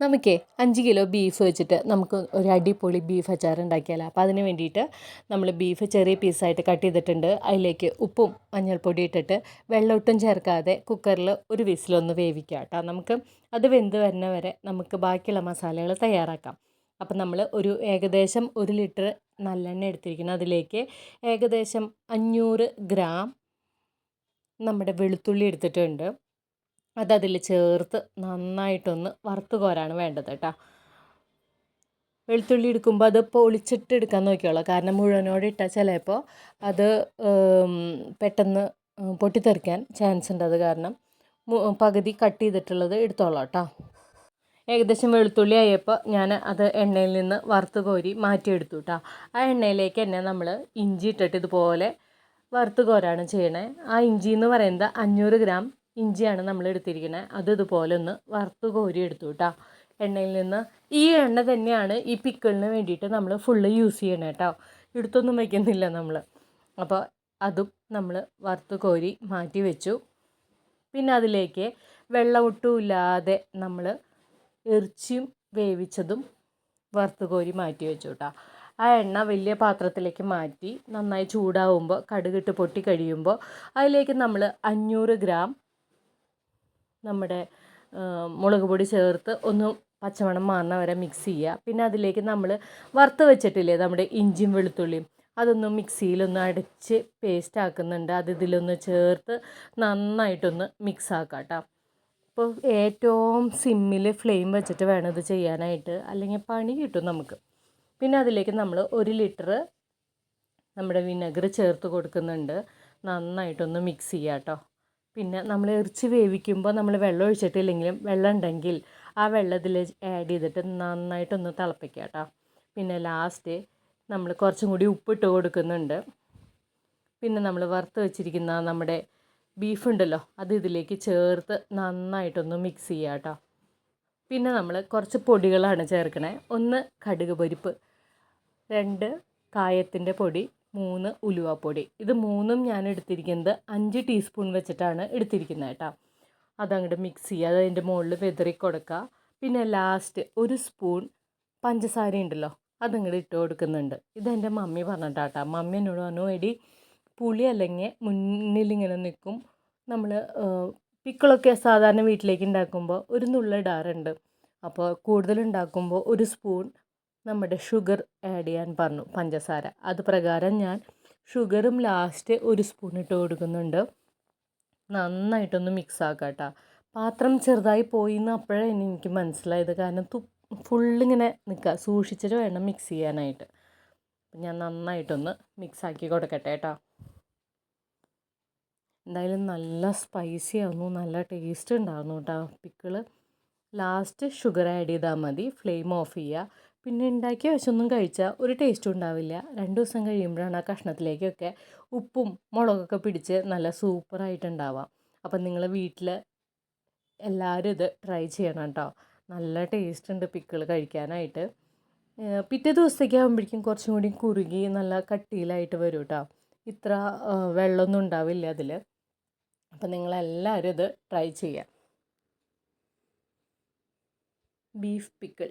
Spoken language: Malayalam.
നമുക്കേ അഞ്ച് കിലോ ബീഫ് വെച്ചിട്ട് നമുക്ക് ഒരു അടിപൊളി ബീഫ് അച്ചാർ ഉണ്ടാക്കിയാലോ. അപ്പോൾ അതിന് വേണ്ടിയിട്ട് നമ്മൾ ബീഫ് ചെറിയ പീസായിട്ട് കട്ട് ചെയ്തിട്ടുണ്ട്. അതിലേക്ക് ഉപ്പും മഞ്ഞൾപ്പൊടി ഇട്ടിട്ട് വെള്ളം ഒട്ടും ചേർക്കാതെ കുക്കറിൽ ഒരു വിസിലൊന്ന് വേവിക്കുക കേട്ടോ. നമുക്ക് അത് വെന്ത് വരുന്ന വരെ നമുക്ക് ബാക്കിയുള്ള മസാലകൾ തയ്യാറാക്കാം. അപ്പം നമ്മൾ ഒരു ഏകദേശം ഒരു ലിറ്റർ നല്ലെണ്ണ എടുത്തിരിക്കണം അതിലേക്ക് ഏകദേശം അഞ്ഞൂറ് ഗ്രാം നമ്മുടെ വെളുത്തുള്ളി എടുത്തിട്ടുണ്ട്. അതതിൽ ചേർത്ത് നന്നായിട്ടൊന്ന് വറുത്ത് കോരാണ് വേണ്ടത് കേട്ടോ. വെളുത്തുള്ളി എടുക്കുമ്പോൾ അത് പൊളിച്ചിട്ട് എടുക്കാൻ നോക്കിയോളൂ. കാരണം മുഴുവനോട് ഇട്ടാൽ ചിലപ്പോൾ അത് പെട്ടെന്ന് പൊട്ടിത്തെറിക്കാൻ ചാൻസ് ഉണ്ട് അത് കാരണം. പകുതി കട്ട് ചെയ്തിട്ടുള്ളത് എടുത്തോളാം കേട്ടോ. ഏകദേശം വെളുത്തുള്ളി ആയപ്പോൾ ഞാൻ അത് എണ്ണയിൽ നിന്ന് വറുത്ത് കോരി മാറ്റിയെടുത്തു കേട്ടോ. ആ എണ്ണയിലേക്ക് തന്നെ നമ്മൾ ഇഞ്ചി ഇട്ടിട്ട് ഇതുപോലെ വറുത്ത് കോരാണ് ചെയ്യണേ. ആ ഇഞ്ചി എന്ന് പറയുന്നത് അഞ്ഞൂറ് ഗ്രാം ഇഞ്ചിയാണ് നമ്മൾ എടുത്തിരിക്കുന്നത് അത് ഇതുപോലെ ഒന്ന് വറുത്ത് കോരി എടുത്തു കേട്ടോ. എണ്ണയിൽ നിന്ന് ഈ എണ്ണ തന്നെയാണ് ഈ പിക്കിളിന് വേണ്ടിയിട്ട് നമ്മൾ ഫുള്ള് യൂസ് ചെയ്യണേ കേട്ടോ. എടുത്തൊന്നും വയ്ക്കുന്നില്ല നമ്മൾ. അപ്പോൾ അതും നമ്മൾ വറുത്ത് കോരി മാറ്റി വെച്ചു. പിന്നെ അതിലേക്ക് വെള്ളം ഒട്ടുമില്ലാതെ നമ്മൾ ഇറച്ചിയും വേവിച്ചതും വറുത്ത് കോരി മാറ്റി വെച്ചു കേട്ടോ. ആ എണ്ണ വലിയ പാത്രത്തിലേക്ക് മാറ്റി നന്നായി ചൂടാവുമ്പോൾ കടുകിട്ട് പൊട്ടി കഴിയുമ്പോൾ അതിലേക്ക് നമ്മൾ അഞ്ഞൂറ് ഗ്രാം നമ്മുടെ മുളക് പൊടി ചേർത്ത് ഒന്ന് പച്ചമണം മാറുന്ന വരെ മിക്സ് ചെയ്യുക. പിന്നെ അതിലേക്ക് നമ്മൾ വറുത്ത് വെച്ചിട്ടില്ലേ നമ്മുടെ ഇഞ്ചിയും വെളുത്തുള്ളിയും അതൊന്ന് മിക്സിയിലൊന്ന് അടച്ച് പേസ്റ്റ് ആക്കുന്നുണ്ട്. അത് ഇതിലൊന്ന് ചേർത്ത് നന്നായിട്ടൊന്ന് മിക്സ് ആക്കാം കേട്ടോ അപ്പോൾ ഏറ്റവും സിമ്മിൽ ഫ്ലെയിം വെച്ചിട്ട് വേണം ഇത് ചെയ്യാനായിട്ട്. അല്ലെങ്കിൽ പണി കിട്ടും നമുക്ക്. പിന്നെ അതിലേക്ക് നമ്മൾ ഒരു ലിറ്റർ നമ്മുടെ വിനെഗർ ചേർത്ത് കൊടുക്കുന്നുണ്ട്. നന്നായിട്ടൊന്ന് മിക്സ് ചെയ്യാം കേട്ടോ പിന്നെ നമ്മൾ ഇറച്ചി വേവിക്കുമ്പോൾ നമ്മൾ വെള്ളം ഒഴിച്ചിട്ടില്ലെങ്കിലും വെള്ളം ഉണ്ടെങ്കിൽ ആ വെള്ളത്തിൽ ആഡ് ചെയ്തിട്ട് നന്നായിട്ടൊന്ന് തിളപ്പിക്കുക കേട്ടോ. പിന്നെ ലാസ്റ്റ് നമ്മൾ കുറച്ചും കൂടി ഉപ്പിട്ട് കൊടുക്കുന്നുണ്ട്. പിന്നെ നമ്മൾ വറുത്ത് വെച്ചിരിക്കുന്ന നമ്മുടെ ബീഫ് ഉണ്ടല്ലോ അത് ഇതിലേക്ക് ചേർത്ത് നന്നായിട്ടൊന്ന് മിക്സ് ചെയ്യുക കേട്ടോ. പിന്നെ നമ്മൾ കുറച്ച് പൊടികളാണ് ചേർക്കണേ. ഒന്ന് കടുക് പരിപ്പ് രണ്ട് കായത്തിന്റെ പൊടി മൂന്ന് ഉലുവാപ്പൊടി. ഇത് മൂന്നും ഞാൻ എടുത്തിരിക്കുന്നത് അഞ്ച് ടീസ്പൂൺ വെച്ചിട്ടാണ് എടുത്തിരിക്കുന്നത് കേട്ടോ. അതങ്ങോട്ട് മിക്സ് ചെയ്യുക. അതതിന്റെ മുകളിൽ വെതറി കൊടുക്കുക. പിന്നെ ലാസ്റ്റ് ഒരു സ്പൂൺ പഞ്ചസാര ഉണ്ടല്ലോ അതങ്ങോട്ട് ഇട്ട് കൊടുക്കുന്നുണ്ട്. ഇതെന്റെ മമ്മി പറഞ്ഞിട്ടാട്ടാ മമ്മി എന്നോട് പറഞ്ഞു എടി പുളി അല്ലെങ്കിൽ മുന്നിലിങ്ങനെ നിൽക്കും നമ്മൾ പിക്കിളൊക്കെ സാധാരണ വീട്ടിലേക്ക് ഉണ്ടാക്കുമ്പോൾ ഒരു നുള്ളിടാറുണ്ട് അപ്പോൾ കൂടുതൽ ഉണ്ടാക്കുമ്പോൾ ഒരു സ്പൂൺ നമ്മുടെ ഷുഗർ ആഡ് ചെയ്യാൻ പറഞ്ഞു പഞ്ചസാര. അത് പ്രകാരം ഞാൻ ഷുഗറും ലാസ്റ്റ് ഒരു സ്പൂൺ ഇട്ട് കൊടുക്കുന്നുണ്ട്. നന്നായിട്ടൊന്ന് മിക്സ് ആക്കാം കേട്ടോ പാത്രം ചെറുതായി പോയി എന്ന് അപ്പോഴേ എനിക്ക് മനസ്സിലായത്. കാരണം തു ഫുള്ളിങ്ങനെ നിൽക്കുക സൂക്ഷിച്ചിട്ട് വേണം മിക്സ് ചെയ്യാനായിട്ട്. ഞാൻ നന്നായിട്ടൊന്ന് മിക്സ് ആക്കി കൊടുക്കട്ടെ കേട്ടോ എന്തായാലും നല്ല സ്പൈസി ആവുന്നു. നല്ല ടേസ്റ്റ് ഉണ്ടാവുന്നു കേട്ടോ പിക്കിൾ ലാസ്റ്റ് ഷുഗർ ആഡ് ചെയ്താൽ മതി. ഫ്ലെയിം ഓഫ് ചെയ്യുക പിന്നെ ഉണ്ടാക്കിയ വശമൊന്നും കഴിച്ചാൽ ഒരു ടേസ്റ്റും ഉണ്ടാവില്ല രണ്ട് ദിവസം കഴിയുമ്പോഴാണ് ആ കഷ്ണത്തിലേക്കൊക്കെ ഉപ്പും മുളകൊക്കെ പിടിച്ച് നല്ല സൂപ്പറായിട്ടുണ്ടാവാം അപ്പം നിങ്ങൾ വീട്ടിൽ എല്ലാവരും ഇത് ട്രൈ ചെയ്യണം കേട്ടോ നല്ല ടേസ്റ്റ് ഉണ്ട് പിക്കിൾ കഴിക്കാനായിട്ട്. പിറ്റേ ദിവസത്തേക്ക് ആകുമ്പോഴേക്കും കുറച്ചും കൂടി കുറുകി നല്ല കട്ടിയിലായിട്ട് വരും കേട്ടോ ഇത്ര വെള്ളമൊന്നും ഉണ്ടാവില്ല അതിൽ അപ്പം നിങ്ങളെല്ലാവരും ഇത് ട്രൈ ചെയ്യുക ബീഫ് പിക്കിൾ